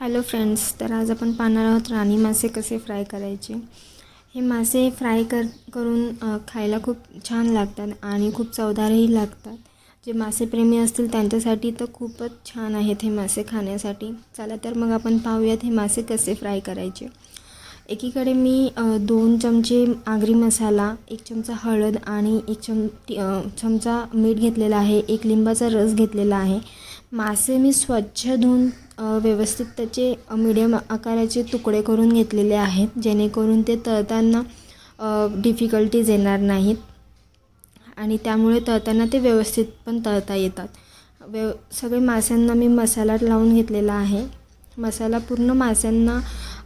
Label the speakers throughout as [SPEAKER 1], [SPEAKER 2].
[SPEAKER 1] Hello friends तर आज आपण पाहणार आहोत राणी मासे कसे फ्राय करायचे. हे मासे फ्राय कर करून खायला खूप छान लागतात आणि खूप चवदारही लागतात. जे मासेप्रेमी असतील त्यांच्यासाठी तर खूपच छान आहेत हे मासे खाण्यासाठी. चला तर मग आपण पाहूयात हे मासे कसे फ्राय करायचे. एकीकडे मी दोन चमचे आगरी मसाला एक चमचा हळद आणि एक चम चमचा मीठ घेतलेला आहे एक लिंबाचा रस घेतलेला आहे. मासे मी स्वच्छ धुवून व्यवस्थित त्याचे मिडियम आकाराचे तुकडे करून घेतलेले आहेत जेणेकरून ते तळताना डिफिकल्टीज येणार नाहीत. आणि त्यामुळे तळताना ते व्यवस्थित पण तळता येतात. व्यव सगळे माशांना मी मसाला लावून घेतलेला आहे. मसाला पूर्ण माशांना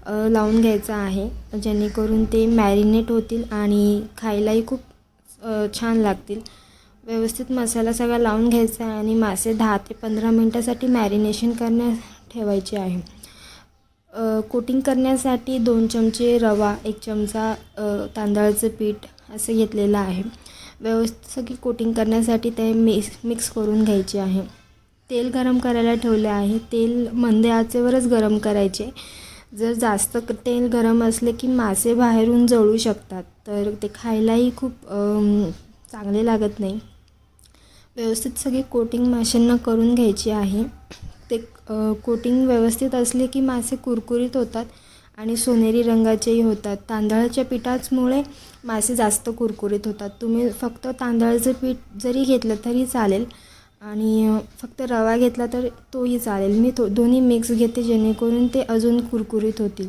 [SPEAKER 1] लावून घ्यायचा आहे. जेणेकरून ते मॅरिनेट होतील आणि खायलाही खूप छान लागतील. व्यवस्थित मसाला सगळा लावून घ्यायचा आहे आणि मासे दहा ते पंधरा मिनटासाठी मॅरिनेशन करण्यास ठेवायचे आहे. कोटिंग करण्यासाठी दोन चमचे रवा एक चमचा तांदळाचं पीठ असं घेतलेलं आहे. व्यवस्थित सगळी कोटिंग करण्यासाठी ते मिक्स मिक्स करून घ्यायचे आहे. तेल गरम करायला ठेवले आहे. तेल मंद आचेवरच गरम करायचे. जर जास्त तेल गरम असले की मासे बाहेरून जळू शकतात तर ते खायलाही खूप चांगले लागत नाही. व्यवस्थित सगळी कोटिंग माशांना करून घ्यायची आहे. ते कोटिंग व्यवस्थित असले की मासे कुरकुरीत होतात आणि सोनेरी रंगाचेही होतात. तांदळाच्या पिठाचमुळे मासे जास्त कुरकुरीत होतात. तुम्ही फक्त तांदळाचं पीठ जरी घेतलं तरी चालेल आणि फक्त रवा घेतला तर तोही चालेल. मी तो दोन्ही मिक्स घेते जेणेकरून ते अजून कुरकुरीत होतील.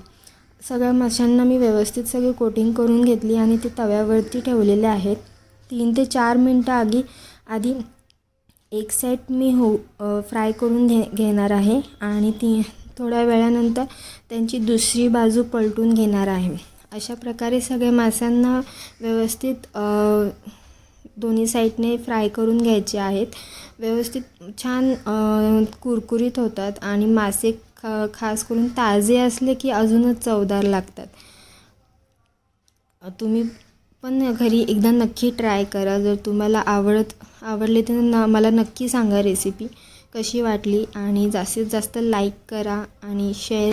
[SPEAKER 1] सगळ्या माशांना मी व्यवस्थित सगळी कोटिंग करून घेतली आणि ते तव्यावरती ठेवलेले आहेत. तीन ते चार मिनटं आधी आधी एक साईड मी हो फ्राय करून घे घेणार आहे आणि ती थोड्या वेळानंतर त्यांची दुसरी बाजू पलटून घेणार आहे. अशा प्रकारे सगळ्या माशांना व्यवस्थित दोन्ही साईडने फ्राय करून घ्यायचे आहेत. व्यवस्थित छान कुरकुरीत होतात आणि मासे खा खास करून ताजे असले की अजूनच चवदार लागतात. तुम्ही पण घरी एकदा नक्की ट्राय करा. जर तुम्हाला आवडत आवडले तर न मला नक्की सांगा रेसिपी कशी वाटली. आणि जास्तीत जास्त लाईक करा आणि शेअर